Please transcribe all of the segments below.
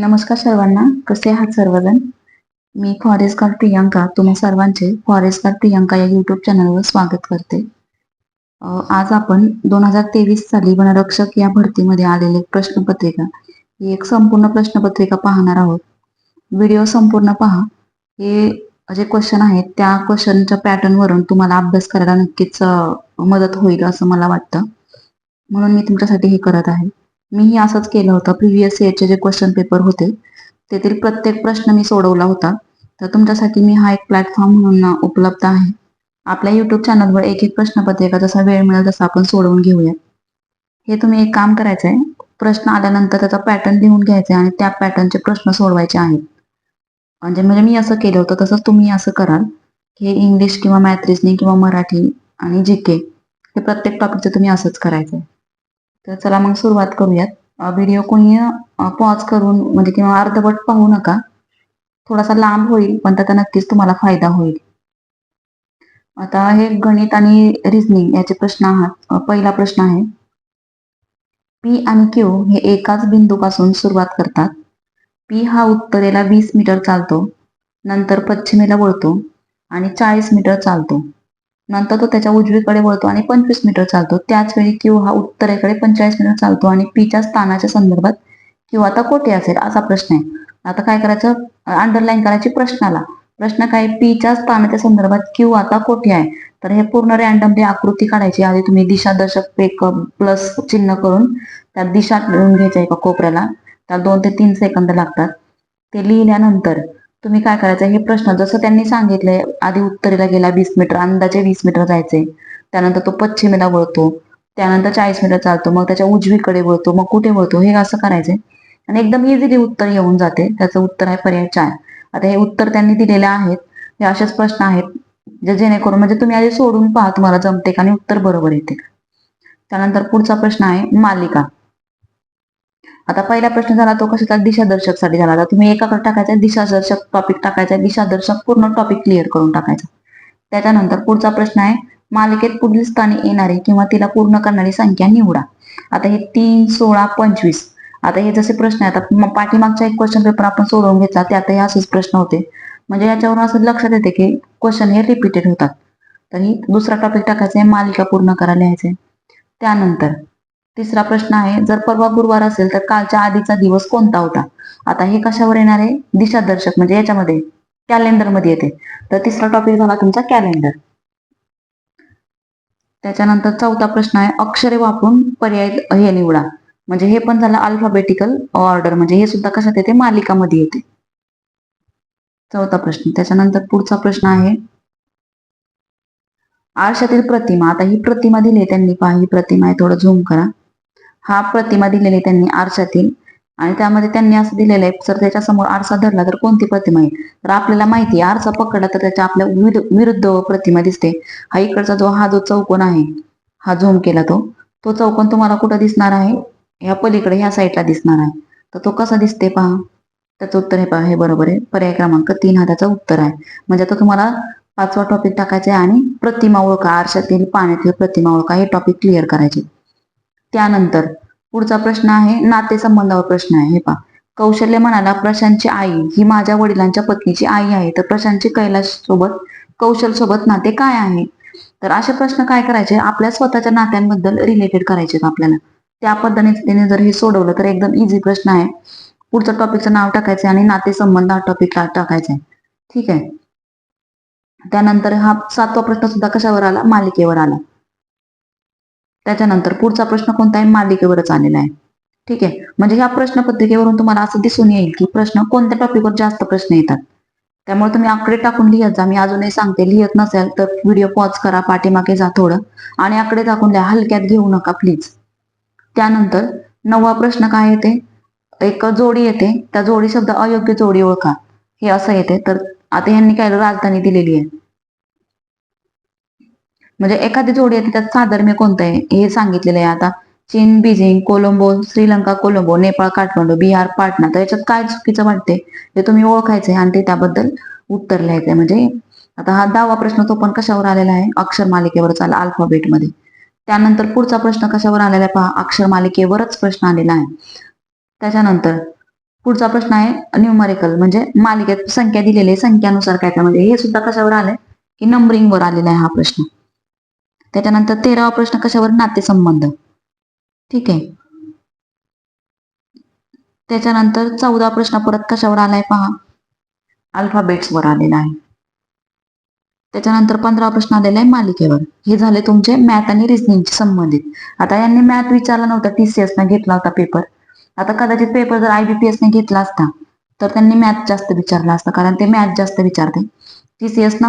नमस्कार सर्वांना. कसे आहात सर्वजण? मी फॉरेस्ट गार्ड प्रियांका. तुम्हा सर्वांचे फॉरेस्ट गार्ड प्रियांका या युट्यूब चॅनलवर स्वागत करते. आज आपण दोन हजार तेवीस साली वनरक्षक या भरतीमध्ये आलेले प्रश्नपत्रिका ही एक संपूर्ण प्रश्नपत्रिका पाहणार आहोत. व्हिडिओ संपूर्ण पहा. हे जे क्वेश्चन आहेत त्या क्वेश्चनच्या पॅटर्नवरून तुम्हाला अभ्यास करायला नक्कीच मदत होईल असं मला वाटतं. म्हणून मी तुमच्यासाठी हे करत आहे. मीही असंच केलं होतं. प्रिव्हियस इयरचे जे क्वेश्चन पेपर होते तेथील प्रत्येक प्रश्न मी सोडवला होता. तर तुमच्यासाठी मी हा एक प्लॅटफॉर्म म्हणून उपलब्ध आहे. आपल्या युट्यूब चॅनलवर एक एक प्रश्नपत्रिका जसा वेळ मिळेल तसा आपण सोडवून घेऊया हे तुम्ही एक काम करायचं आहे प्रश्न आल्यानंतर त्याचा पॅटर्न लिहून घ्यायचा आहे आणि त्या पॅटर्नचे प्रश्न सोडवायचे आहेत. म्हणजे म्हणजे मी असं केलं होतं तसंच तुम्ही असं कराल. हे इंग्लिश किंवा मॅथ्रिजनी किंवा मराठी आणि जी के हे प्रत्येक टॉपिकचं तुम्ही असंच करायचं आहे तर चला मग सुरुवात करूयात. व्हिडिओ कोणी पॉज करून म्हणजे किंवा अर्धवट पाहू नका. थोडासा लांब होईल पण त्याचा नक्कीच तुम्हाला फायदा होईल. आता हे गणित आणि रिझनिंग याचे प्रश्न आहात. पहिला प्रश्न आहे. पी आणि क्यू हे एकाच बिंदूपासून सुरुवात करतात. पी हा उत्तरेला वीस मीटर चालतो. नंतर पश्चिमेला वळतो. आणि चाळीस मीटर चालतो. नंतर तो त्याच्या उजवीकडे वळतो आणि पंचवीस मीटर चालतो. त्याच वेळी क्यू हा उत्तरेकडे पंचेचाळीस मीटर चालतो आणि पीच्या स्थानाच्या संदर्भात क्यू आता कोठे असेल? असा प्रश्न आहे. आता काय करायचं? अंडरलाईन करायची प्रश्नाला. प्रश्न काय? पीच्या स्थानाच्या संदर्भात क्यू आता कोठे आहे? तर हे पूर्ण रॅन्डमली आकृती काढायची. आधी तुम्ही दिशादर्शक एक प्लस चिन्ह करून त्यात दिशा घ्यायच्या एका कोपऱ्याला? त्याला दोन ते तीन सेकंद लागतात. ते लिहिल्यानंतर तुम्ही काय करायचं? हे प्रश्न जसं त्यांनी सांगितलंय आधी उत्तरेला गेला वीस मीटर अंदाजे वीस मीटर जायचे त्यानंतर तो पश्चिमेला वळतो त्यानंतर चाळीस मीटर चालतो मग त्याच्या उजवीकडे वळतो मग कुठे वळतो? हे असं करायचंय. आणि एकदम इझिली उत्तर येऊन जाते. त्याचं उत्तर आहे पर्याय चार. आता हे उत्तर त्यांनी दिलेले आहेत. हे असेच प्रश्न आहेत जे जेणेकरून म्हणजे तुम्ही आधी सोडून पहा तुम्हाला जमते का आणि उत्तर बरोबर येते. त्यानंतर पुढचा प्रश्न आहे मालिका. आता पहिला प्रश्न झाला तो कशाचा? दिशादर्शकसाठी झाला. आता तुम्ही एकाकडे टाकायचा दिशादर्शक टॉपिक टाकायचा दिशादर्शक पूर्ण टॉपिक क्लिअर करून टाकायचा. त्याच्यानंतर पुढचा प्रश्न आहे मालिकेत पुढील स्थानी येणारी किंवा तिला पूर्ण करणारी संख्या निवडा. आता हे तीन सोळा पंचवीस. आता हे जसे प्रश्न आहेत आता पाठीमागचा एक क्वेश्चन पेपर आपण सोडवून घेतला त्यातही असेच प्रश्न होते. म्हणजे याच्यावरून असं लक्षात येते की क्वेश्चन हे रिपीटेड होतात. तर ही दुसरा टॉपिक टाकायचा आहे मालिका पूर्ण करायला लिहायचंय त्यानंतर तिसरा प्रश्न आहे जर परवा गुरुवार असेल तर कालच्या आधीचा दिवस कोणता होता? आता हे कशावर येणार आहे? दिशादर्शक म्हणजे याच्यामध्ये कॅलेंडरमध्ये येते. तर तिसरा टॉपिक झाला तुमचा कॅलेंडर. त्याच्यानंतर चौथा प्रश्न आहे अक्षरे वापरून पर्याय हे निवडा. म्हणजे हे पण झालं अल्फाबेटिकल ऑर्डर म्हणजे हे सुद्धा कशात येते? मालिकामध्ये येते. चौथा प्रश्न. त्याच्यानंतर पुढचा प्रश्न आहे आरशातील प्रतिमा. आता ही प्रतिमा दिली आहे त्यांनी पहा ही प्रतिमा आहे थोडं झूम करा. हा प्रतिमा दिलेली आहे त्यांनी आरशातील. आणि त्यामध्ये त्यांनी असं दिलेलं आहे जर त्याच्यासमोर आरसा धरला तर कोणती प्रतिमा आहे? तर आपल्याला माहिती आहे आरसा पकडला तर त्याच्या आपल्या विरुद्ध विरुद्ध प्रतिमा दिसते. हा इकडचा जो हा जो चौकोन आहे हा झूम केला तो तो चौकोन तुम्हाला कुठं दिसणार आहे? ह्या पलीकडे ह्या साईडला दिसणार आहे. तर तो कसा दिसते पहा. त्याचं उत्तर हे पहा हे बरोबर आहे. पर्याय क्रमांक तीन हा त्याचं उत्तर आहे. म्हणजे आता तुम्हाला पाचवा टॉपिक टाकायचा आहे आणि प्रतिमा ओळखा. आरशातील पाण्यातील प्रतिमा ओळखा. हे टॉपिक क्लिअर करायचे. त्यानंतर पुढचा प्रश्न आहे नातेसंबंधावर प्रश्न आहे. हे पहा. कौशल्य म्हणाला प्रशांतची आई ही माझ्या वडिलांच्या पत्नीची आई आहे. तर प्रशांतची कैलाश सोबत कौशल सोबत नाते काय आहे? तर असे प्रश्न काय करायचे? आपल्या स्वतःच्या नात्यांबद्दल रिलेटेड करायचे आपल्याला. त्या पद्धतीने जर हे सोडवलं तर एकदम इझी प्रश्न आहे. पुढचं टॉपिकचं नाव टाकायचं आणि नातेसंबंध हा टॉपिक टाकायचा आहे. ठीक आहे. त्यानंतर हा सातवा प्रश्न सुद्धा कशावर आला? मालिकेवर आला. त्याच्यानंतर पुढचा प्रश्न कोणता आहे? मालिकेवरच आलेला आहे. ठीक आहे? म्हणजे ह्या प्रश्नपत्रिकेवरून तुम्हाला असं दिसून येईल की प्रश्न कोणत्या टॉपिकवर जास्त प्रश्न येतात? त्यामुळे तुम्ही आकडे टाकून लिहत जा. मी अजूनही सांगते लिहत नसेल तर व्हिडिओ पॉज करा पाठीमागे जा थोडं आणि आकडे टाकून लिहा हलक्यात घेऊ नका प्लीज त्यानंतर नववा प्रश्न काय येते? एक जोडी येते. त्या जोडी शब्द अयोग्य जोडी ओळखा. हे असं येते. तर आता यांनी काय राजधानी दिलेली आहे? म्हणजे एखादी जोडी येते त्यात साधर्म्य कोणतं आहे? हे सांगितलेलं आहे आता. चीन बीजिंग कोलंबो श्रीलंका कोलंबो नेपाळ काठमांडू बिहार पाटणा. तर याच्यात काय चुकीचं वाटते हे तुम्ही ओळखायचंय आणि ते त्याबद्दल उत्तर लिहायचंय. म्हणजे आता हा दहावा प्रश्न तो पण कशावर आलेला आहे? अक्षर मालिकेवरच आला अल्फाबेटमध्ये त्यानंतर पुढचा प्रश्न कशावर आलेला आहे? पहा अक्षर मालिकेवरच प्रश्न आलेला आहे. त्याच्यानंतर पुढचा प्रश्न आहे न्यूमरिकल म्हणजे मालिकेत संख्या दिलेली आहे संख्यानुसार काय काय म्हणजे हे सुद्धा कशावर आलंय? की नंबरिंगवर आलेला आहे हा प्रश्न. त्याच्यानंतर तेरावा प्रश्न कशावर? नातेसंबंध. ठीक आहे. त्याच्यानंतर चौदा प्रश्न परत कशावर आलाय पहा? अल्फाबेट्स वर आलेला आहे. त्याच्यानंतर पंधरा प्रश्न आलेला आहे मालिकेवर. हे झाले तुमचे मॅथ आणि रिझनिंगशी संबंधित. आता यांनी मॅथ विचारला नव्हता टीसीएस ने घेतला होता पेपर आता कदाचित पेपर जर आयबीपीएस ने घेतला असता तर त्यांनी मॅथ जास्त विचारला असता कारण ते मॅथ जास्त विचारते. टीसीएस ना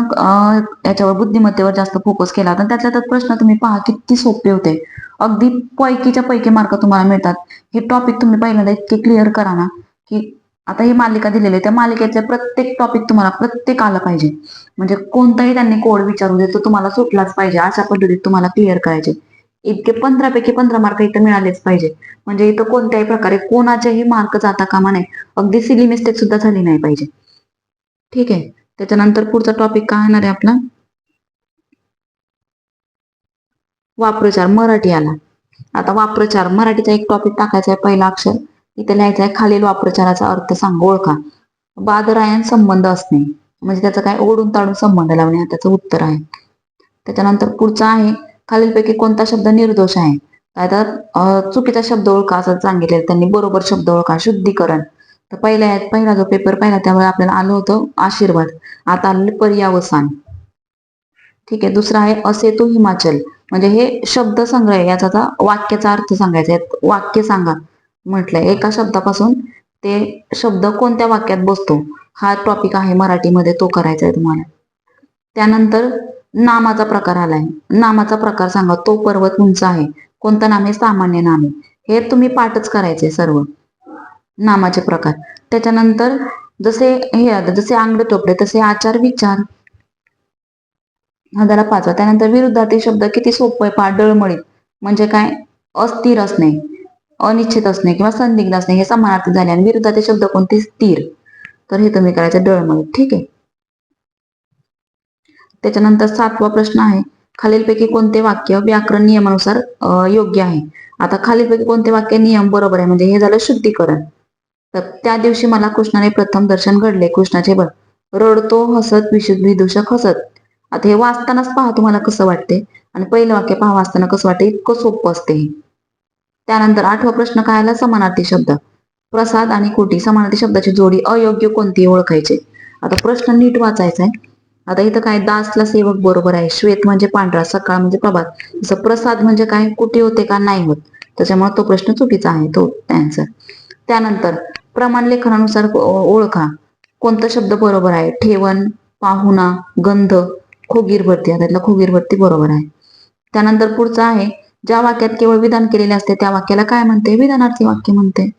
याच्यावर बुद्धिमत्तेवर जास्त फोकस केला. तर त्यातल्या त्यात प्रश्न तुम्ही पहा किती सोपे होते. अगदी पैकीच्या पैकी मार्क तुम्हाला मिळतात. हे टॉपिक तुम्ही पहिल्यांदा इतके क्लिअर करा ना की आता ही मालिका दिलेली आहे त्या मालिकेतले प्रत्येक टॉपिक तुम्हाला प्रत्येक आलं पाहिजे. म्हणजे कोणताही त्यांनी कोड विचारू दे तो तुम्हाला सुटलाच पाहिजे. अशा पद्धतीत तुम्हाला क्लिअर करायचे. इतके पंधरा पैकी पंधरा मार्क इथं मिळालेच पाहिजे. म्हणजे इथं कोणत्याही प्रकारे कोणाचेही मार्क जाता कामा नये. अगदी सिली मिस्टेक सुद्धा झाली नाही पाहिजे. ठीक आहे. त्याच्यानंतर पुढचा टॉपिक काय येणार आहे आपला? वाप्रचार मराठी आला आता वाप्रचार मराठीचा एक टॉपिक टाकायचा आहे पहिला अक्षर. इथे लिहायचं आहे खालील वाप्रचाराचा अर्थ सांग ओळखा. बादरायण संबंध असणे. म्हणजे त्याचा काय? ओढून ताडून संबंध लावणे हा त्याचं उत्तर आहे. त्याच्यानंतर पुढचा आहे खालीलपैकी कोणता शब्द निर्दोष आहे? काय तर चुकीचा शब्द ओळखा असं सांगितलेलं त्यांनी बरोबर शब्द ओळखा शुद्धीकरण. तर पहिल्या पहिला जो पेपर पाहिला त्यामुळे आपल्याला आलं होतं आशीर्वाद. आता आलेलं पर्यावसान. ठीक आहे दुसरा आहे असे तो हिमाचल. म्हणजे हे शब्द संग्रह याचा वाक्याचा अर्थ सांगायचा आहे. वाक्य सांगा म्हटलंय. एका शब्दापासून ते शब्द कोणत्या वाक्यात बसतो? हा टॉपिक आहे मराठीमध्ये तो करायचा आहे तुम्हाला. त्यानंतर नामाचा प्रकार आलाय. नामाचा प्रकार सांगा. तो पर्वत उंच आहे. कोणतं नाम आहे? सामान्य नाम आहे. हे तुम्ही पाठच करायचे सर्व. नामाचे प्रकार. त्याच्यानंतर जसे हे जसे आंगड तोपडे तसे आचार विचार. हा झाला पाचवा. त्यानंतर विरुद्धार्थी शब्द किती सोपं आहे पहा डळमळीत म्हणजे काय? अस्थिर असणे अनिश्चित असणे किंवा संदिग्ध असणे हे समानार्थी झाले आणि विरुद्धार्थी शब्द कोणते? स्थिर. तर हे तुम्ही करायचं डळमळीत ठीक आहे? त्याच्यानंतर सातवा प्रश्न आहे खालीलपैकी कोणते वाक्य व्याकरण नियमानुसार योग्य आहे? आता खालीलपैकी कोणते वाक्य नियम बरोबर आहे? म्हणजे हे झालं शुद्धीकरण. तर त्या दिवशी मला कृष्णाने प्रथम दर्शन घडले. कृष्णाचे बळ रडतो हसत विशुद्ध विदूषक हसत. आता हे वाचतानाच पहा तुम्हाला कसं वाटते. आणि पहिलं वाक्य पहा वाचताना कसं वाटते. इतकं सोपं असते हे. त्यानंतर आठवा प्रश्न काय आला? समानार्थी शब्द. प्रसाद आणि कोटी. समानार्थी शब्दाची जोडी अयोग्य कोणती ओळखायचे. आता प्रश्न नीट वाचायचा आहे. आता इथं काय? दासला सेवक बरोबर आहे. श्वेत म्हणजे पांढरा सकाळ म्हणजे प्रभात. जसं प्रसाद म्हणजे काय? कुठे होते का? नाही होत. त्याच्यामुळे तो प्रश्न चुकीचा आहे. तो आन्सर त्यानंतर प्रमाण लेखनानुसार ओळखा. कोणता शब्द बरोबर आहे? ठेवण पाहुणा गंध खोगीर भरती त्यातला खोगीर भरती बरोबर आहे. त्यानंतर पुढचा आहे ज्या वाक्यात केवळ विधान केलेले असते त्या वाक्याला काय म्हणते? विधानार्थी वाक्य म्हणते.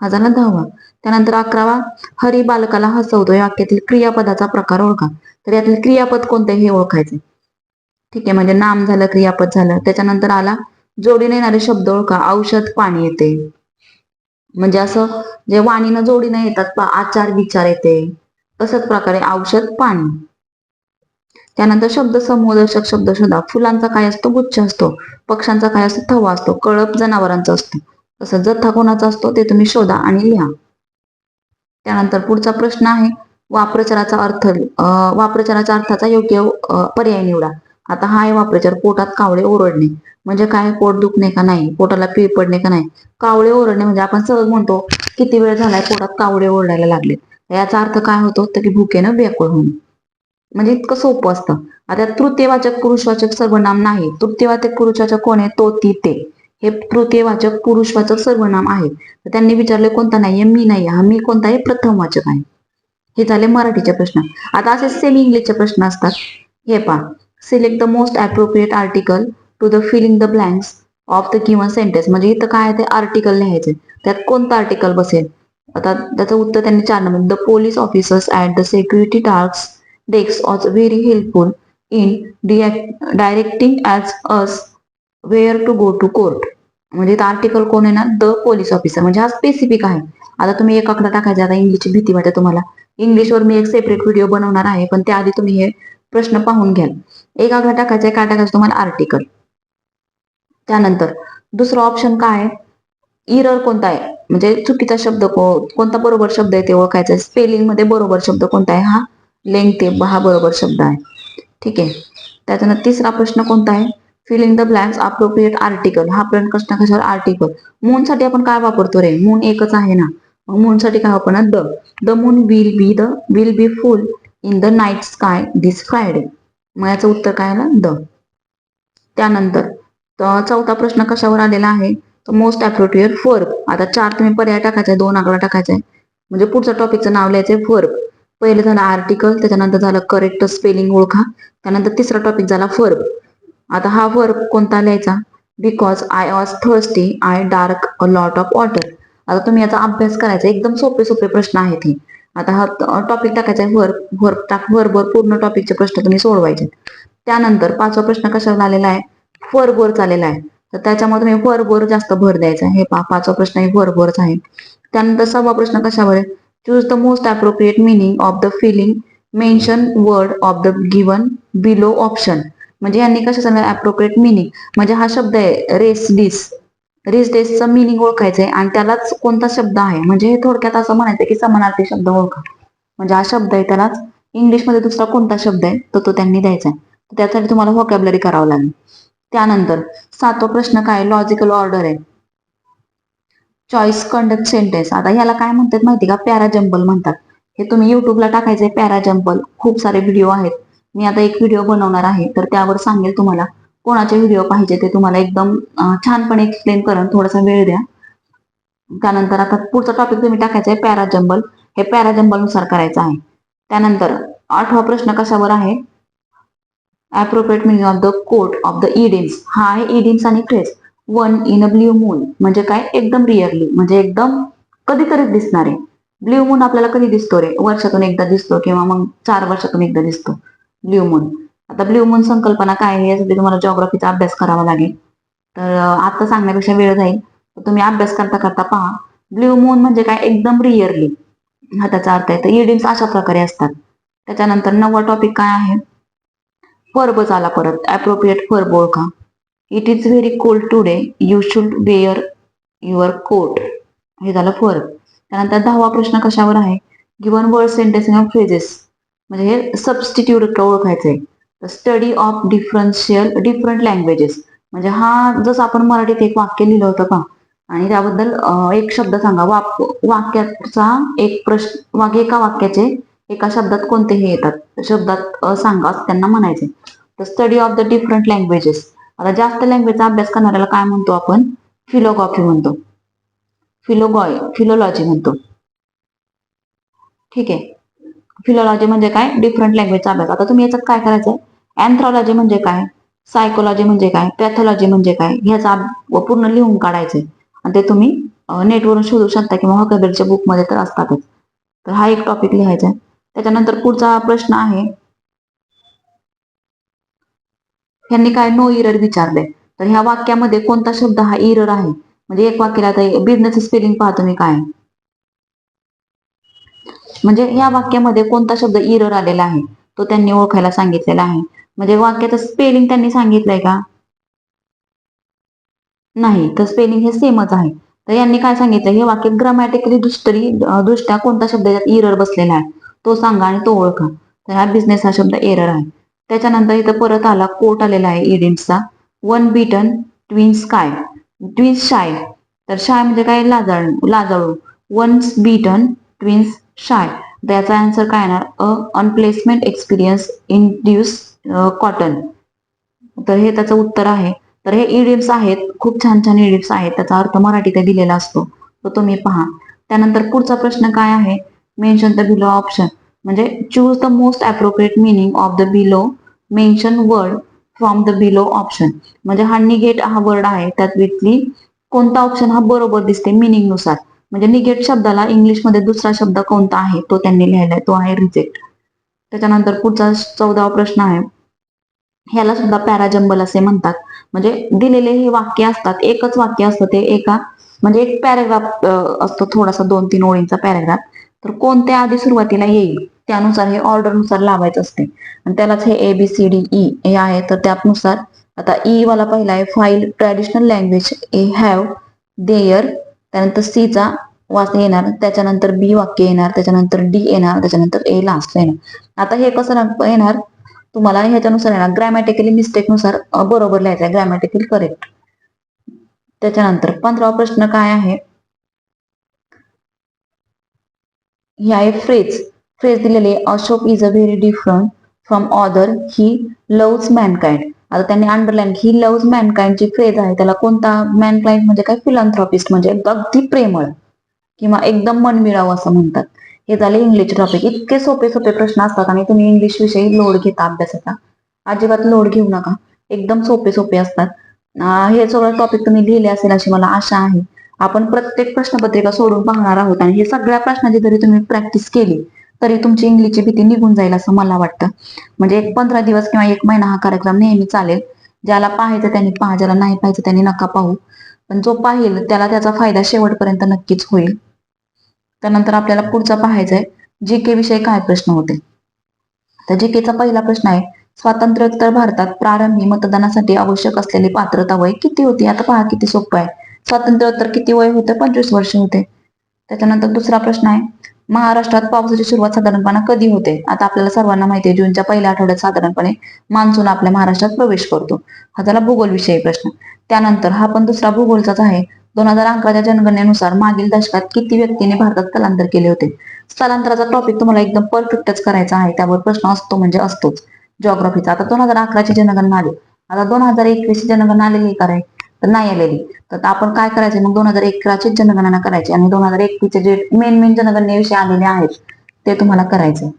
हा झाला दहावा. त्यानंतर अकरावा हरी बालकाला हसवतो. या वाक्यातील क्रियापदाचा प्रकार ओळखा. तर यातील क्रियापद कोणते हे ओळखायचे? ठीक आहे म्हणजे नाम झालं क्रियापद झालं. त्याच्यानंतर आला जोडीने येणारे शब्द ओळखा. औषध पाणी येते. म्हणजे असं जे वाणीनं जोडीनं येतात आचार विचार येते. तसंच प्रकारे औषध पाणी. त्यानंतर शब्द समूहदर्शक शब्द शोधा. फुलांचा काय असतो? गुच्छ असतो. पक्ष्यांचा काय असतो? थवा असतो. कळप जनावरांचा असतो. तसं जथ्था कोणाचा असतो? ते तुम्ही शोधा आणि लिहा. त्यानंतर पुढचा प्रश्न आहे वाप्रचाराचा अर्थ वाप्रचाराच्या अर्थाचा योग्य पर्याय निवडा. आता हा आहे वाप्रचार पोटात कावळे ओरडणे. म्हणजे काय पोट दुखणे का नाही पोटाला पीळ पडणे का नाही? कावळे ओरडणे म्हणजे आपण सहज म्हणतो किती वेळ झालाय पोटात कावळे ओरडायला लागले? याचा अर्थ काय होतो? तर की भुकेनं व्याकुळ होणे. म्हणजे इतकं सोपं असतं. आता तृतीयवाचक पुरुषवाचक सर्वनाम नाही. तृतीयवाचक पुरुषवाचक कोण आहे? तो ती ते. हे तृतीयवाचक पुरुषवाचक सर्वनाम आहे. तर त्यांनी विचारले कोणता नाहीये मी नाही. हा मी कोणता आहे? प्रथम वाचक आहे. हे झाले मराठीचे प्रश्न. आता असे सेमी इंग्लिशचे प्रश्न असतात. हे पहा. Select the most appropriate article to the filling the blanks of the given sentence म्हणजे इथं काय ते आर्टिकल लिहायचे त्यात कोणतं आर्टिकल बसेल? आता त्याचं उत्तर त्यांनी चार number. The police officers at the security task desk was very helpful in directing as us where to go to court म्हणजे आर्टिकल कोण आहे ना? द पोलीस ऑफिसर म्हणजे हा स्पेसिफिक आहे. आता तुम्ही एक आकडा टाकायचा. आता इंग्लिशची भीती वाटते तुम्हाला. इंग्लिशवर मी एक सेपरेट व्हिडिओ बनवणार आहे. पण त्याआधी तुम्ही हे प्रश्न पाहून घ्याल एक आकडा टाकायचा आहे काय टाकायचं तुम्हाला आर्टिकल त्यानंतर दुसरं ऑप्शन काय? इरर कोणता आहे? म्हणजे चुकीचा शब्द कोणता बरोबर शब्द आहे ते ओळखायचा आहे. स्पेलिंगमध्ये बरोबर शब्द कोणता आहे? हा? लेंगते हा बरोबर शब्द आहे. ठीक आहे. त्याच्यानंतर तिसरा प्रश्न कोणता आहे? Filling the blanks appropriate article हा प्रश्न कशा कशावर? आर्टिकल मून साठी आपण काय वापरतो रे? मून एकच आहे ना. मग मून साठी काय वापरणार? The the moon will be the will be full in the night sky this Friday मग याचं उत्तर काय आलं? द त्यानंतर तर चौथा प्रश्न कशावर आलेला आहे? तर मोस्ट अप्रोप्रिएट फर्क आता चार तुम्ही पर्याय टाकायचे दोन आकडा टाकायचा. आहे म्हणजे पुढच्या टॉपिकचं नाव लिहायचंय फर्क पहिलं झालं आर्टिकल त्याच्यानंतर झालं करेक्ट स्पेलिंग ओळखा. त्यानंतर तिसरा टॉपिक झाला फर्क आता हा फर्क कोणता लिहायचा? Because I was thirsty I drank a lot of water आता तुम्ही याचा अभ्यास करायचा. एकदम सोपे सोपे प्रश्न आहेत हे. आता हा टॉपिक टाकायचा आहे. वर वर्क टाक वर्कवर पूर्ण टॉपिकचे प्रश्न तुम्ही सोडवायचे. त्यानंतर पाचवा प्रश्न कशावर आलेला आहे? फरबोर चाललेला आहे. तर त्याच्यामध्ये तुम्ही फरबोर जास्त भर द्यायचा आहे. हे पा पाचवा प्रश्न हे फरबोरचा आहे. त्यानंतर सहावा प्रश्न कशावर आहे? Choose the most appropriate meaning of the filling mention word of the given below option म्हणजे यांनी कशा सांगितलं अप्रोप्रिएट मिनिंग म्हणजे हा शब्द आहे रेस डिस रिच डेजचं मिनिंग ओळखायचंय आणि त्यालाच कोणता शब्द आहे? म्हणजे हे थोडक्यात असं म्हणायचं की समानार्थी शब्द ओळखा. म्हणजे हा शब्द आहे त्यालाच. इंग्लिशमध्ये दुसरा कोणता शब्द आहे? तो तो त्यांनी द्यायचा आहे त्यासाठी तुम्हाला व्होकॅबलरी करावं लागेल. त्यानंतर सातवा प्रश्न काय? लॉजिकल ऑर्डर आहे. चॉईस कंडक्ट सेंटेन्स आता ह्याला काय म्हणतात माहिती का? पॅरा म्हणतात. हे तुम्ही युट्यूबला टाकायचे पॅरा जंबल खूप सारे व्हिडिओ आहेत. मी आता एक व्हिडिओ बनवणार आहे. तर त्यावर सांगेल तुम्हाला. कोणाचे व्हिडिओ पाहिजे ते तुम्हाला एकदम छानपणे एक्सप्लेन करून थोडासा वेळ द्या. त्यानंतर आता पुढचा टॉपिक तुम्ही टाकायचा आहे पॅरा जंबल. हे पॅरा नुसार करायचं आहे. त्यानंतर आठवा प्रश्न कशावर आहे? Appropriate meaning of the quote of the idioms हा आहे इडिम्स आणि क्रेस one in a blue moon म्हणजे काय? एकदम रिअरली म्हणजे एकदम कधीतरीच दिसणार आहे. ब्ल्यू मून आपल्याला कधी दिसतो रे? वर्षातून एकदा दिसतो किंवा मग चार वर्षातून एकदा दिसतो. ब्ल्यू मून आता ब्ल्यू मून संकल्पना काय आहे यासाठी तुम्हाला जॉग्राफीचा अभ्यास करावा लागेल. तर आता सांगण्यापेक्षा वेळ जाईल. तर तुम्ही अभ्यास करता करता पहा. ब्ल्यू मून म्हणजे काय? एकदम रिअरली हा त्याचा अर्थ आहे. तर इडिम्स अशा प्रकारे असतात. त्याच्यानंतर नवा टॉपिक काय आहे? फर्ब झाला परत. अप्रोप्रिएट फर्ब ओळखा. It is very cold today you should wear your coat हे झालं फर्ब त्यानंतर दहावा प्रश्न कशावर आहे? Given word sentence of phrases म्हणजे हे सबस्टिट्यूट ओळखायचं आहे study of differential different languages म्हणजे हा जसं आपण मराठीत एक वाक्य लिहिलं होतं का? आणि त्याबद्दल एक शब्द सांगा. वाक वाक्याचा एक प्रश्न वाक्य एका वाक्याचे एका शब्दात कोणते हे येतात? शब्दात सांगा त्यांना म्हणायचे तर study of the different languages आता जास्त लँग्वेजचा अभ्यास करणाऱ्याला काय म्हणतो आपण? फिलोगॉफी म्हणतो. फिलोगॉय फिलोलॉजी म्हणतो. ठीक आहे. फिलोलॉजी म्हणजे काय? डिफरंट लँग्वेजचा अभ्यास. आता तुम्ही याच्यात काय करायचं अँथ्रॉलॉजी म्हणजे काय? सायकोलॉजी म्हणजे काय? पॅथॉलॉजी म्हणजे काय? ह्याचा पूर्ण लिहून काढायचंय. आणि ते तुम्ही नेटवरून शोधू शकता किंवा हॉकॅबलच्या बुकमध्ये तर असतातच. तर हा एक टॉपिक लिहायचा आहे. त्याच्यानंतर पुढचा प्रश्न आहे. ह्यांनी काय नो इरर विचारले तर ह्या वाक्यामध्ये कोणता शब्द हा इरर आहे? म्हणजे एक वाक्याला आता बिझनेस स्पेलिंग पाहतो मी काय. आहे. म्हणजे ह्या वाक्यामध्ये कोणता शब्द इरर आलेला आहे? तो त्यांनी ओळखायला सांगितलेला आहे. म्हणजे वाक्याचं स्पेलिंग त्यांनी सांगितलंय का? नाही तर स्पेलिंग हे सेमच आहे. तर यांनी काय सांगितलं हे वाक्य ग्रामॅटिकली दुष्टरी दृष्ट्या कोणता शब्द यात इरर बसलेला आहे? तो सांगा आणि तो ओळखा. तर हा बिझनेस हा शब्द एरर आहे. त्याच्यानंतर इथं परत आला कोट आलेला आहे इडिम्सचा once bitten twice shy twice shy तर शाय म्हणजे काय? लाजाळू लाजाळू. वन्स बीटन ट्विन्स शाय त्याचा आन्सर काय येणार? A unpleasant experience induce caution तर हे त्याचं उत्तर आहे. तर हे इडिम्स आहेत. खूप छान छान इडिम्स आहेत. त्याचा अर्थ मराठीत दिलेला असतो. तो तुम्ही पहा. त्यानंतर पुढचा प्रश्न काय आहे? मेन्शन द बिलो ऑप्शन म्हणजे choose the most appropriate meaning of the below mention word from the below option म्हणजे हा निगेट हा वर्ड आहे. त्यात कोणता ऑप्शन हा बरोबर दिसते मिनिंगनुसार? म्हणजे निगेट शब्दाला इंग्लिशमध्ये दुसरा शब्द कोणता आहे तो त्यांनी लिहिलाय तो आहे रिजेक्ट त्याच्यानंतर पुढचा चौदावा प्रश्न आहे. ह्याला सुद्धा पॅराजंबल असे म्हणतात. म्हणजे दिलेले हे वाक्य असतात एकच वाक्य असतं ते एका म्हणजे एक पॅरेग्राफ असतो थोडासा दोन तीन ओळींचा पॅरेग्राफ तर कोणत्या आधी सुरुवातीला येईल त्यानुसार हे ऑर्डरनुसार लावायचं असते. आणि त्यालाच हे A B C D E हे आहे. तर त्यानुसार आता ई वाला पहिला आहे file traditional language A have there त्यानंतर सीचा वाक्य येणार त्याच्यानंतर बी वाक्य येणार त्याच्यानंतर डी येणार त्याच्यानंतर ए लास्ट येणार. आता हे कसं येणार? तुम्हाला ह्याच्यानुसार येणार. ग्रॅमॅटिकली मिस्टेकनुसार बरोबर लिहायचं आहे. ग्रॅमॅटिकल करेक्ट त्याच्यानंतर पंधरावा प्रश्न काय आहे? ही आहे फ्रेज फ्रेज दिलेली Ashok is a very different from other he loves mankind आता त्यांनी अंडरलाईन ही लव्स मॅनकाइंडची फ्रेज आहे. त्याला कोणता मॅनकाइंड म्हणजे काय? फिलॉन्थ्रॉपिस्ट म्हणजे अगदी प्रेमळ किंवा एकदम मनमिळाव असं म्हणतात. हे झाले इंग्लिश टॉपिक इतके सोपे सोपे प्रश्न असतात आणि तुम्ही इंग्लिश विषयी लोड घेता अभ्यासाचा. अजिबात लोड घेऊ नका. एकदम सोपे सोपे असतात. हे सगळं टॉपिक तुम्ही लिहिले असेल अशी मला आशा आहे. आपण प्रत्येक प्रश्नपत्रिका सोडून पाहणार आहोत आणि हे सगळ्या प्रश्नाची जरी तुम्ही प्रॅक्टिस केली तरी तुमची इंग्लिशची भीती निघून जाईल असं मला वाटतं. म्हणजे एक पंधरा दिवस किंवा एक महिना हा कार्यक्रम नेहमी चालेल. ज्याला पाहायचं त्यांनी पहा ज्याला नाही पाहायचं त्यांनी नका पाहू. पण जो पाहिल त्याला त्याचा फायदा शेवटपर्यंत नक्कीच होईल. त्यानंतर आपल्याला पुढचा पाहायचा आहे जी के विषयी काय प्रश्न होते? तर जी केचा पहिला प्रश्न आहे स्वातंत्र्योत्तर भारतात प्रारंभी मतदानासाठी आवश्यक असलेली पात्रता वय किती होती? आता पहा किती सोपं आहे. स्वातंत्र्योत्तर किती वय होतं? पंचवीस वर्ष होते. त्याच्यानंतर दुसरा प्रश्न आहे महाराष्ट्रात पावसाची सुरुवात साधारणपणे कधी होते? आता आपल्याला सर्वांना माहिती आहे जूनच्या पहिल्या आठवड्यात साधारणपणे मान्सून आपल्या महाराष्ट्रात प्रवेश करतो. हा झाला भूगोल विषयी प्रश्न. त्यानंतर हा पण दुसरा भूगोलचाच आहे. दोन हजार अकराच्या जनगणनेनुसार मागील दशकात किती व्यक्तीने भारतात स्थलांतर केले होते? स्थलांतराचा टॉपिक तुम्हाला एकदम परफेक्टच करायचा आहे. त्यावर प्रश्न असतो म्हणजे असतोच. जॉग्राफीचा आता दोन हजार अकराची जनगणना आली. आता दोन हजार एकवीस जनगणना आलेली का तर नाही आलेली. तर आता आपण काय करायचे? मग दोन हजार अकराची जनगणना करायची आणि दोन हजार एकवीसचे जे मेन मेन जनगणनेविषयी आलेले आहेत ते तुम्हाला करायचे.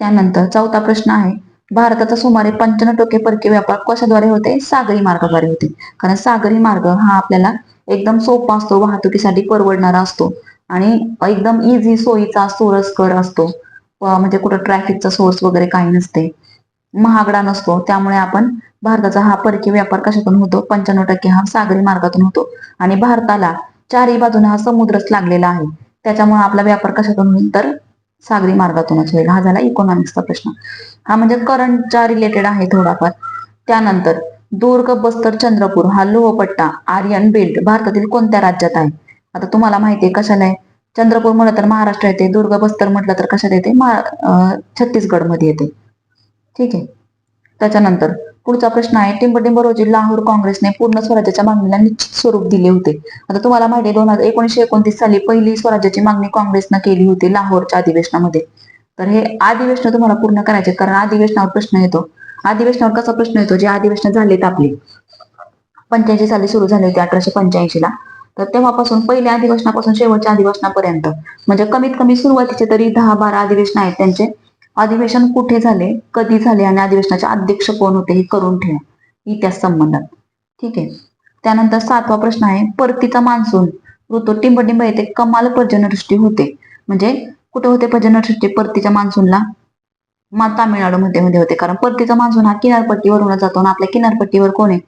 त्यानंतर चौथा प्रश्न आहे भारताचा सुमारे पंच्याण्णव टक्के परकीय व्यापार कशाद्वारे होते? सागरी मार्गाद्वारे होते. कारण सागरी मार्ग हा आपल्याला एकदम सोपा असतो वाहतुकीसाठी परवडणारा असतो आणि एकदम इझी सोयीचा सोरसकर असतो. म्हणजे कुठं ट्रॅफिकचा सोर्स वगैरे काही नसते. महागडा नसतो. त्यामुळे आपण भारताचा हा परकीय व्यापार कशातून होतो? पंच्याण्णव टक्के हा सागरी मार्गातून होतो. आणि भारताला चारही बाजूने हा समुद्रच लागलेला आहे. त्याच्यामुळे आपला व्यापार कशातून होईल? तर सागरी मार्गातूनच होईल. हा झाला इकॉनॉमिक्सचा प्रश्न. हा म्हणजे करंटच्या रिलेटेड आहे थोडाफार. त्यानंतर दुर्ग बस्तर चंद्रपूर हा लोहपट्टा आर्यन बेल्ट भारतातील कोणत्या राज्यात आहे? आता तुम्हाला माहिती आहे कशाला आहे? चंद्रपूर म्हटलं तर महाराष्ट्र येते. दुर्ग बस्तर म्हटलं तर कशात येते? छत्तीसगडमध्ये येते. ठीक आहे. त्याच्यानंतर पुढचा प्रश्न आहे. टिंबटिंब रोजी लाहोर काँग्रेसने पूर्ण स्वराज्याच्या मागणीला निश्चित स्वरूप दिले होते. आता तुम्हाला माहिती आहे दोन हजार एकोणीशे एकोणतीस साली पहिली स्वराज्याची मागणी काँग्रेसनं केली होती लाहोरच्या अधिवेशनामध्ये. तर हे अधिवेशन तुम्हाला पूर्ण करायचे कारण अधिवेशनावर प्रश्न येतो. अधिवेशनावर कसा प्रश्न येतो? जे अधिवेशन झालेत आपले. पंच्याऐंशी साली सुरू झाले होते अठराशे पंच्याऐंशी ला. तर तेव्हापासून पहिल्या अधिवेशनापासून शेवटच्या अधिवेशनापर्यंत म्हणजे कमीत कमी सुरुवातीचे तरी दहा बारा अधिवेशन आहेत त्यांचे. अधिवेशन कुठे झाले कधी झाले आणि अधिवेशनाचे अध्यक्ष कोण होते हे करून ठेवा. इतिहास संबंधात. ठीक आहे? त्यानंतर सातवा प्रश्न आहे परतीचा मान्सून. ऋतू टिंबटिंब येथे कमाल पर्जनवृष्टी होते. म्हणजे कुठे होते पर्जनवृष्टी परतीच्या मान्सूनला. मा तामिळनाडूमध्ये मध्ये होते कारण परतीचा मान्सून हा किनारपट्टीवरूनच जातो आणि आपल्या किनारपट्टीवर कोण आहे?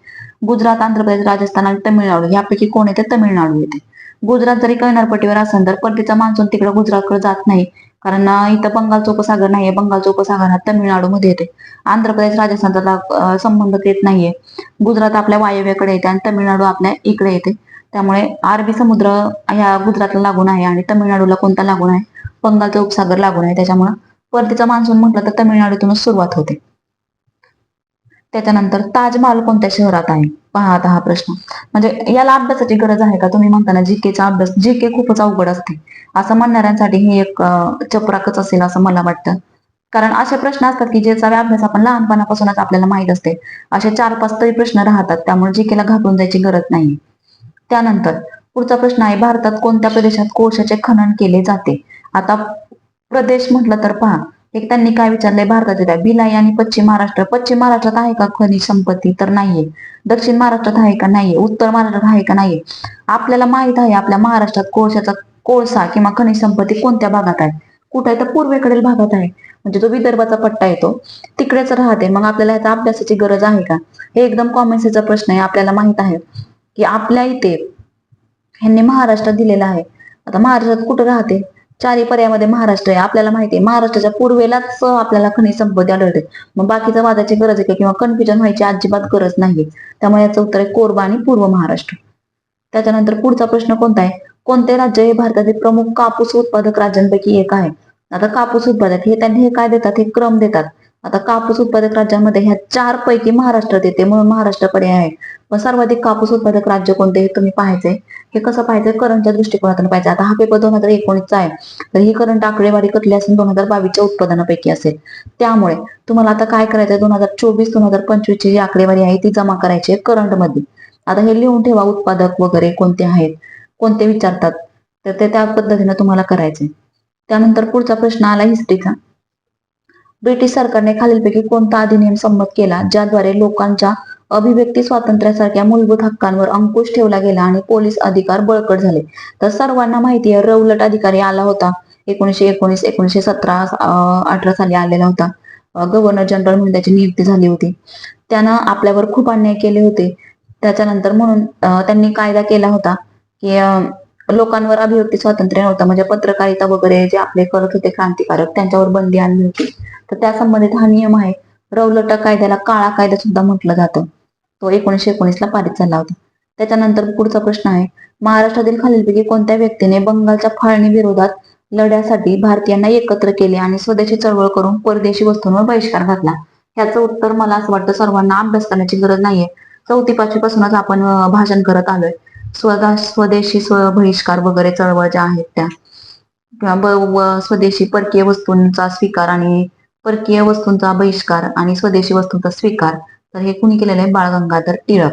गुजरात आंध्र प्रदेश राजस्थान आणि तमिळनाडू. यापैकी कोण येते? तमिळनाडू येते. गुजरात जरी किनारपट्टीवर असेल तर परतीचा मान्सून तिकडे गुजरातकडे जात नाही. कारण इथं बंगालचा उपसागर नाहीये. बंगालचा उपसागर हा तमिळनाडूमध्ये येते आंध्र प्रदेश राजस्थानचा संबंध येत नाहीये. गुजरात आपल्या वायव्याकडे येते आणि तमिळनाडू आपल्या इकडे येते त्यामुळे अरबी समुद्र ह्या गुजरातला लागून आहे आणि तमिळनाडूला कोणता लागून आहे? बंगालचा उपसागर लागून आहे. त्याच्यामुळे परतीचा मान्सून म्हटलं तर तमिळनाडूतूनच सुरुवात होते. त्याच्यानंतर ताजमहाल कोणत्या शहरात आहे? पहा आता हा प्रश्न. म्हणजे याला अभ्यासाची गरज आहे का? तुम्ही म्हणताना जीकेचा अभ्यास जीके खूपच अवघड असते. असं म्हणणाऱ्यांसाठी हे एक चपराकच असेल असं मला वाटतं. कारण असे प्रश्न असतात की ज्याचा अभ्यास आपण लहानपणापासूनच आपल्याला माहीत असते. असे चार पाच तरी प्रश्न राहतात त्यामुळे जीकेला घाबरून जायची गरज नाही. त्यानंतर पुढचा प्रश्न आहे भारतात कोणत्या प्रदेशात कोळशाचे खनन केले जाते? आता प्रदेश म्हटलं तर पहा एक त्यांनी काय विचारलंय भारताच्या भिलाई आणि पश्चिम महाराष्ट्र. पश्चिम महाराष्ट्रात आहे का खनिज संपत्ती? तर नाहीये. दक्षिण महाराष्ट्रात आहे का नाहीये? उत्तर महाराष्ट्रात आहे का नाहीये? आपल्याला माहीत आहे आपल्या महाराष्ट्रात कोळशाचा कोळसा किंवा खनिज संपत्ती कोणत्या भागात आहे? कुठे आहे? तर पूर्वेकडील भागात आहे. म्हणजे जो विदर्भाचा पट्टा येतो तिकडेच राहते. मग आपल्याला ह्याचा अभ्यासाची गरज आहे का? हे एकदम कॉमन सेन्सचा प्रश्न आहे. आपल्याला माहीत आहे की आपल्या इथे ह्यांनी महाराष्ट्रात दिलेला आहे. आता महाराष्ट्रात कुठं राहते? चारही पर्यायामध्ये महाराष्ट्र आहे. आपल्याला माहिती आहे महाराष्ट्राच्या पूर्वेलाच आपल्याला खनिज संपत्ती आढळते. मग बाकीच्या वादाची गरज आहे किंवा कन्फ्युजन व्हायची अजिबात गरज नाही त्यामुळे याचं उत्तर आहे कोरबा आणि पूर्व महाराष्ट्र. त्याच्यानंतर पुढचा प्रश्न कोणता आहे? कोणते राज्य हे भारतातील प्रमुख कापूस उत्पादक राज्यांपैकी एक आहे? आता कापूस उत्पादक हे त्यांनी हे काय देतात? हे क्रम देतात. आता कापूस उत्पादक राज्यामध्ये ह्या चार पैकी महाराष्ट्रात येते म्हणून महाराष्ट्राकडे आहे. पण सर्वाधिक कापूस उत्पादक राज्य कोणते हे तुम्ही पाहायचंय हे कसं पाहायचं? करंटच्या दृष्टिकोनातून पाहिजे आता हा पेपर दोन हजार एकोणीसचा आहे. तर ही करंट आकडेवारी कुठली असून दोन हजार बावीसच्या उत्पादनापैकी असेल. त्यामुळे तुम्हाला आता काय करायचंय? दोन हजार चोवीस दोन हजार पंचवीस ची जी आकडेवारी आहे ती जमा करायची आहे करंटमध्ये आता हे लिहून ठेवा उत्पादक वगैरे कोणते आहेत कोणते विचारतात? तर ते त्या पद्धतीने तुम्हाला करायचे त्यानंतर पुढचा प्रश्न आला हिस्ट्रीचा ब्रिटिश सरकारने खालीलपैकी कोणता अधिनियम संमत केला ज्याद्वारे लोकांच्या अभिव्यक्ती स्वातंत्र्यासारख्या मूलभूत हक्कांवर अंकुश ठेवला गेला आणि पोलीस अधिकार बळकट झाले. तर सर्वांना माहिती आहे रौलट अधिकारी आला होता. एकोणीशे एकोणीस एकोणीशे सतरा अठरा साली आलेला होता. गव्हर्नर जनरल म्हणून त्याची नियुक्ती झाली होती. त्यानं आपल्यावर खूप अन्याय केले होते. त्याच्यानंतर म्हणून त्यांनी कायदा केला होता की लोकांवर अभिव्यक्ती स्वातंत्र्य नव्हतं. म्हणजे पत्रकारिता वगैरे जे आपले करत होते क्रांतिकारक त्यांच्यावर बंदी आणली होती. तर त्या संबंधित हा नियम आहे. रौलटा कायद्याला काळा कायदा सुद्धा म्हटलं जातं. तो एकोणीशे एकोणीस ला पारित झाला होता. त्याच्यानंतर पुढचा प्रश्न आहे. महाराष्ट्रातील खालीलपैकी कोणत्या व्यक्तीने बंगालच्या फाळणी विरोधात लढ्यासाठी भारतीयांना एकत्र केले आणि स्वदेशी चळवळ करून परदेशी वस्तूंवर बहिष्कार घातला? ह्याचं उत्तर मला असं वाटतं सर्वांना अभ्यास करण्याची गरज नाहीये. चौथी पाचवी पासूनच आपण भाषण करत आलोय. स्वदा स्वदेशी स्व बहिष्कार वगैरे चळवळ ज्या आहेत त्या. किंवा व- स्वदेशी परकीय वस्तूंचा स्वीकार आणि परकीय वस्तूंचा बहिष्कार आणि स्वदेशी वस्तूंचा स्वीकार तर हे कुणी केलेलं आहे? बाळ गंगाधर टिळक.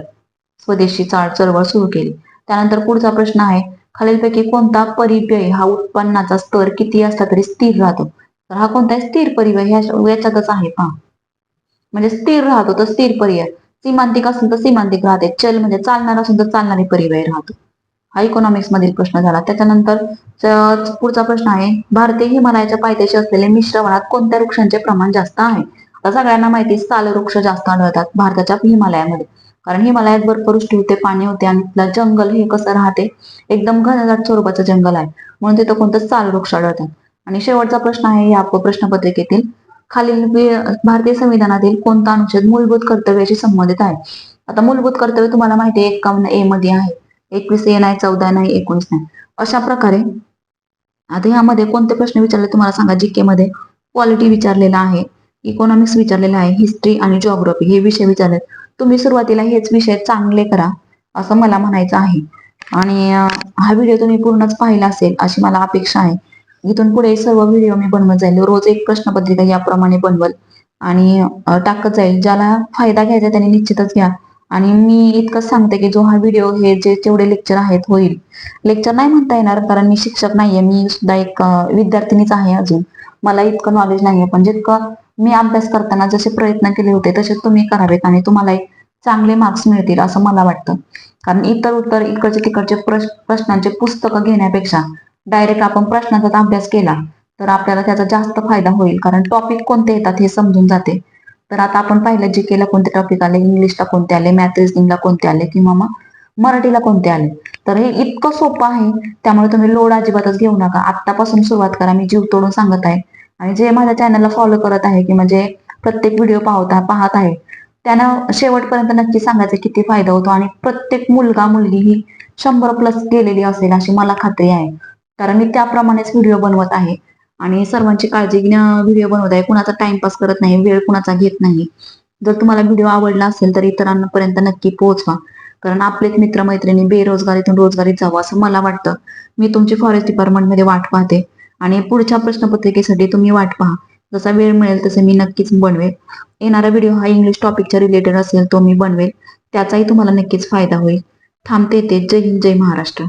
स्वदेशी चाळ चळवळ सुरू केली. त्यानंतर पुढचा प्रश्न आहे खालीलपैकी कोणता परिव्यय हा उत्पन्नाचा स्तर किती असला तरी स्थिर राहतो? तर हा कोणता स्थिर परिव्यय याच्यातच आहे पहा. म्हणजे स्थिर राहतो तर स्थिर पर्याय सीमांतिक असेल तर सीमांतिक राहते. चल म्हणजे चालणार असेल तर चालणारी परिव्यय राहतो. हा इकॉनॉमिक्स मधील प्रश्न झाला. त्याच्यानंतर पुढचा प्रश्न आहे भारतीय हिमालयाच्या पायथ्याशी असलेले मिश्रवनात कोणत्या वृक्षांचे प्रमाण जास्त आहे? आता सगळ्यांना माहिती साल वृक्ष जास्त आढळतात भारताच्या हिमालयामध्ये. कारण हिमालयात बर्फवृष्टी होते पाणी होते आणि तिथलं जंगल हे कसं राहते? एकदम घनदाट स्वरूपाचं जंगल आहे. म्हणून तिथं कोणतं साल वृक्ष आढळतात. आणि शेवटचा प्रश्न आहे या प्रश्नपत्रिकेतील खालील भारतीय संविधानातील कोणता अनुच्छेद मूलभूत कर्तव्याशी संबंधित आहे? आता मूलभूत कर्तव्य तुम्हाला माहिती आहे एकावन्न ए मध्ये आहे. एकवीस ए नाही चौदा नाही एकोणीस नाही. अशा प्रकारे आता ह्यामध्ये कोणते प्रश्न विचारले तुम्हाला सांगा? जीके मध्ये क्वालिटी विचारलेला आहे इकॉनॉमिक्स विचारलेला आहे हिस्ट्री आणि जॉग्राफी हे विषय विचारले. तुम्ही सुरुवातीला हेच विषय चांगले करा असं मला म्हणायचं आहे. आणि हा व्हिडिओ तुम्ही पूर्णच पाहिला असेल अशी मला अपेक्षा आहे. इथून पुढे सर्व व्हिडिओ मी बनवत जाईल. रोज एक प्रश्नपत्रिका याप्रमाणे बनवल. आणि टाकत जाईल. ज्याला फायदा घ्यायचा त्याने निश्चितच घ्या. आणि मी इतकंच सांगते की जो हा व्हिडिओ हे जे जेवढे लेक्चर आहेत होईल. लेक्चर नाही म्हणता येणार कारण मी शिक्षक नाहीये. मी सुद्धा एक विद्यार्थिनीच आहे अजून. मला इतकं नॉलेज नाहीये. पण जितकं मी अभ्यास करताना जसे प्रयत्न केले होते तसे तुम्ही करावेत आणि तुम्हाला एक चांगले मार्क्स मिळतील असं मला वाटतं. कारण इतर उत्तर इकडचे तिकडचे प्रश्नांचे पुस्तकं घेण्यापेक्षा डायरेक्ट आपण प्रश्नाचा अभ्यास केला तर आपल्याला त्याचा जास्त फायदा होईल. कारण टॉपिक कोणते येतात हे समजून जाते. तर आता आपण पाहिलं जी केला कोणते टॉपिक आले इंग्लिशला कोणते आले मॅथ रिझनिंगला कोणते आले किंवा मग मराठीला कोणते आले? तर हे इतकं सोपं आहे त्यामुळे तुम्ही लोड अजिबातच घेऊ नका. आत्तापासून सुरुवात करा मी जीव तोडून सांगत आहे. आणि जे माझ्या चॅनलला फॉलो करत आहे की म्हणजे प्रत्येक व्हिडिओ पाहता पाहत आहे त्यांना शेवटपर्यंत नक्की सांगायचं किती फायदा होतो. आणि प्रत्येक मुलगा मुलगी ही शंभर प्लस गेलेली असेल अशी मला खात्री आहे. कारण मी त्याप्रमाणेच व्हिडिओ बनवत आहे. आणि सर्वांची काळजी घेणं व्हिडिओ बनवत आहे कुणाचा टाइमपास करत नाही वेळ कुणाचा घेत नाही. जर तुम्हाला व्हिडिओ आवडला असेल तर इतरांपर्यंत नक्की पोहोचवा. कारण आपलेच मित्रमैत्रिणी बेरोजगारीतून रोजगारीत जावं असं मला वाटतं. मी तुमची फॉरेस्ट डिपार्टमेंटमध्ये वाट पाहते. आणि पुढच्या प्रश्नपत्रिकेसाठी तुम्ही वाट पहा. जसा वेळ मिळेल तसे मी नक्कीच बनवेल. येणारा व्हिडिओ हा इंग्लिश टॉपिकच्या रिलेटेड असेल तो मी बनवेल. त्याचाही तुम्हाला नक्कीच फायदा होईल. थांबते ते जय हिंद जय महाराष्ट्र.